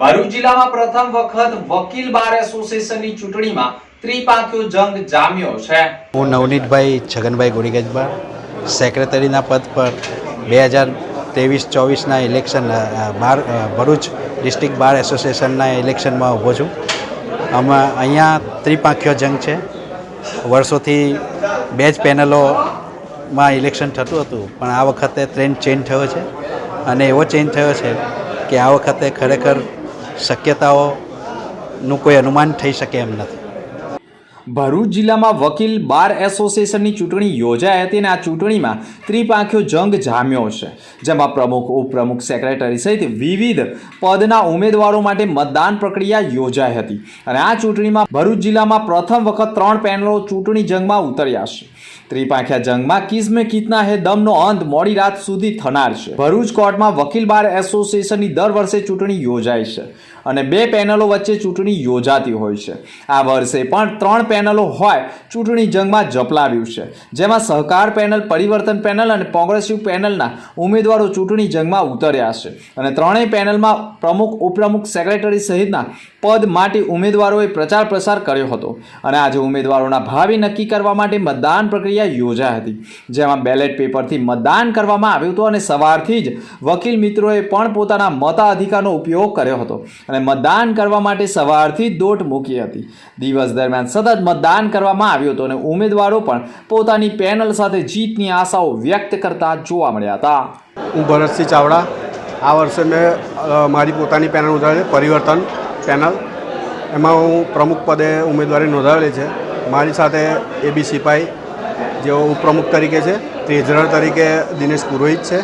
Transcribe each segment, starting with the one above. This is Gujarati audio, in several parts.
ભરૂચ જિલ્લામાં પ્રથમ વખત વકીલ બાર એસોસિએશનની ચૂંટણીમાં ત્રિપાંખ્યો જંગ જામ્યો છે. હું નવનીતભાઈ છગનભાઈ ગોરીગજબા, સેક્રેટરીના પદ પર બે હજાર ત્રેવીસ ચોવીસના election bar Bharuch district bar એસોસિએશનના ઇલેક્શનમાં ઊભો છું. આમાં અહીંયા ત્રિપાંખ્યો જંગ છે. વર્ષોથી બે જ પેનલોમાં ઇલેક્શન થતું હતું, પણ આ વખતે ટ્રેન્ડ ચેન્જ થયો છે. અને એવો ચેન્જ થયો છે કે આ વખતે ખરેખર શક્યતાઓનું કોઈ અનુમાન થઈ શકે એમ નથી. ભરૂચ જિલ્લામાં વકીલ બાર એસોસિએશનની ચૂંટણી યોજાઈ હતી અને આ ચૂંટણીમાં ત્રિપાંખ્યો જંગ જામ્યો છે, જેમાં પ્રમુખ, ઉપપ્રમુખ, સેક્રેટરી સહિત વિવિધ પદના ઉમેદવારો માટે મતદાન પ્રક્રિયા યોજાઈ હતી. અને આ ચૂંટણીમાં ભરૂચ જિલ્લામાં પ્રથમ વખત ત્રણ પેનલો ચૂંટણી જંગમાં ઉતર્યા છે. ત્રિપાંખ્યા જંગમાં કિસ્મે કિતના હે દમનો અંત મોડી રાત સુધી થનાર છે. ભરૂચ કોર્ટમાં વકીલ બાર એસોસિએશનની દર વર્ષે ચૂંટણી યોજાય છે. અને બે પેનલો વચ્ચે ચૂંટણી યોજાતી હોય છે. આ વર્ષે પણ ત્રણ પેનલો હોય ચૂંટણી જંગમાં જપલાવ્યું છે. જેમાં સહકાર પેનલ, પરિવર્તન પેનલ અને કોંગ્રેસિવ પેનલના ઉમેદવારો ચૂંટણી જંગમાં ઉતર્યા છે. અને ત્રણેય પેનલમાં પ્રમુખ, ઉપપ્રમુખ, સેક્રેટરી સહિતના પદ માટે ઉમેદવારોએ પ્રચાર પ્રસાર કર્યો હતો. અને આજે ઉમેદવારોના ભાવિ નક્કી કરવા માટે મતદાન પ્રક્રિયા યોજાઈ હતી. જેમાં બેલેટ પેપરથી મતદાન કરવામાં આવ્યું હતું અને સવારથી જ વકીલ મિત્રોએ પણ પોતાના મતાધિકારનો ઉપયોગ કર્યો હતો. અને મતદાન કરવા માટે સવારથી દોટ મૂકી હતી. દિવસ દરમિયાન સતત મતદાન કરવામાં આવ્યું હતું અને ઉમેદવારો પણ પોતાની પેનલ સાથે જીતની આશાઓ વ્યક્ત કરતા જોવા મળ્યા હતા. હું ભરતસિંહ ચાવડા. આ વર્ષે મેં મારી પોતાની પેનલ નોંધાવેલી પરિવર્તન પેનલ. એમાં હું પ્રમુખ પદે ઉમેદવારી નોંધાવેલી છે. મારી સાથે એબી સિપાઈ, જેઓ ઉપપ્રમુખ તરીકે છે, ટ્રેઝરર તરીકે દિનેશ પુરોહિત છે.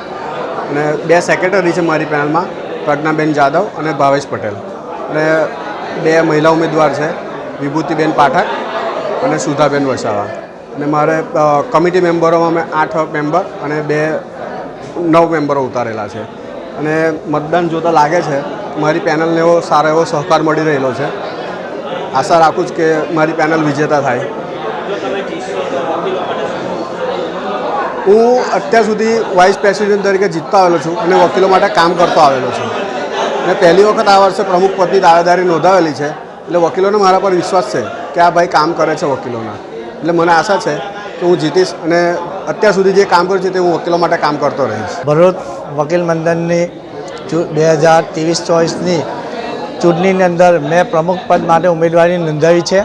અને બે સેક્રેટરી છે મારી પેનલમાં. પ્રજ્ઞાબેન જાદવ અને ભાવેશ પટેલ. અને બે મહિલા ઉમેદવાર છે, વિભૂતિબેન પાઠક અને સુધાબેન વસાવા. અને મારે કમિટી મેમ્બરોમાં મેં આઠ મેમ્બર અને બે નવ મેમ્બરો ઉતારેલા છે. અને મતદાન જોતાં લાગે છે, મારી પેનલને એવો સારો એવો સહકાર મળી રહેલો છે. આશા રાખું છું કે મારી પેનલ વિજેતા થાય. હું અત્યાર સુધી વાઇસ પ્રેસિડેન્ટ તરીકે જીતતો આવેલો છું અને વકીલો માટે કામ કરતો આવેલો છું. અને પહેલી વખત આ વર્ષે પ્રમુખ પદની દાવેદારી નોંધાવેલી છે, એટલે વકીલોને મારા પર વિશ્વાસ છે કે આ ભાઈ કામ કરે છે વકીલોના. એટલે મને આશા છે કે હું જીતીશ અને અત્યાર સુધી જે કામ કર્યું છે તે હું વકીલો માટે કામ કરતો રહીશ. ભરૂચ વકીલ મંડળની બે હજાર ત્રેવીસ ચોવીસની ચૂંટણીની અંદર મેં પ્રમુખ પદ માટે ઉમેદવારી નોંધાવી છે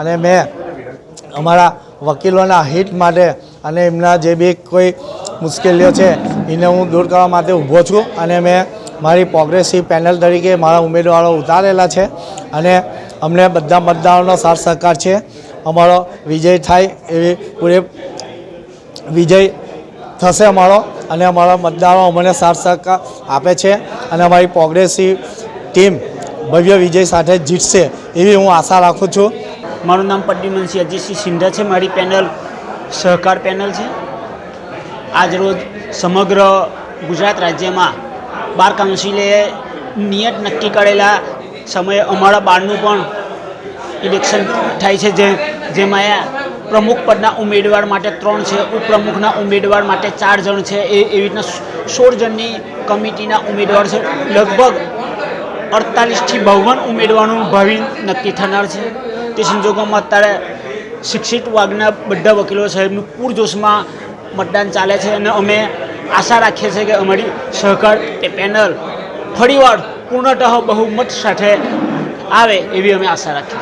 અને મેં અમારા વકીલોના હિત માટે અને એમના જે બી કોઈ મુશ્કેલીઓ છે, એને હું દૂર કરવા માટે ઊભો છું અને મેં મારી પ્રોગ્રેસિવ પેનલ તરીકે મારા ઉમેદવારો ઉતારેલા છે અને અમને બધા મતદારોનો સાથ સહકાર છે. અમારો વિજય થાય એવી પૂરે વિજય થશે અમારો અને અમારા મતદારો અમને સાથ સહકાર આપે છે અને અમારી પ્રોગ્રેસિવ ટીમ ભવ્ય વિજય સાથે જીતશે એવી હું આશા રાખું છું. મારું નામ પદ્યુમનસિંહ અજીતસિંહ સિંધા છે. મારી પેનલ સહકાર પેનલ છે. આજરોજ સમગ્ર ગુજરાત રાજ્યમાં બાર કાઉન્સિલે નિયત નક્કી કરેલા સમયે અમારા બારનું પણ ઇલેક્શન થાય છે, જે, જેમાં પ્રમુખ પદના ઉમેદવાર માટે ત્રણ છે, ઉપપ્રમુખના ઉમેદવાર માટે ચાર જણ છે, એ, એવી રીતના સોળ જણની કમિટીના ઉમેદવાર છે. લગભગ અડતાલીસથી બાવન ઉમેદવારનું ભાવિ નક્કી થનાર છે. તે સંજોગોમાં અત્યારે શિક્ષિત વર્ગના બધા વકીલો સાહેબનું પૂરજોશમાં મતદાન ચાલે છે અને અમે આશા રાખીએ છીએ કે અમારી સહકાર એ પેનલ ફરીવાર પૂર્ણતઃ બહુમત સાથે આવે એવી અમે આશા રાખીએ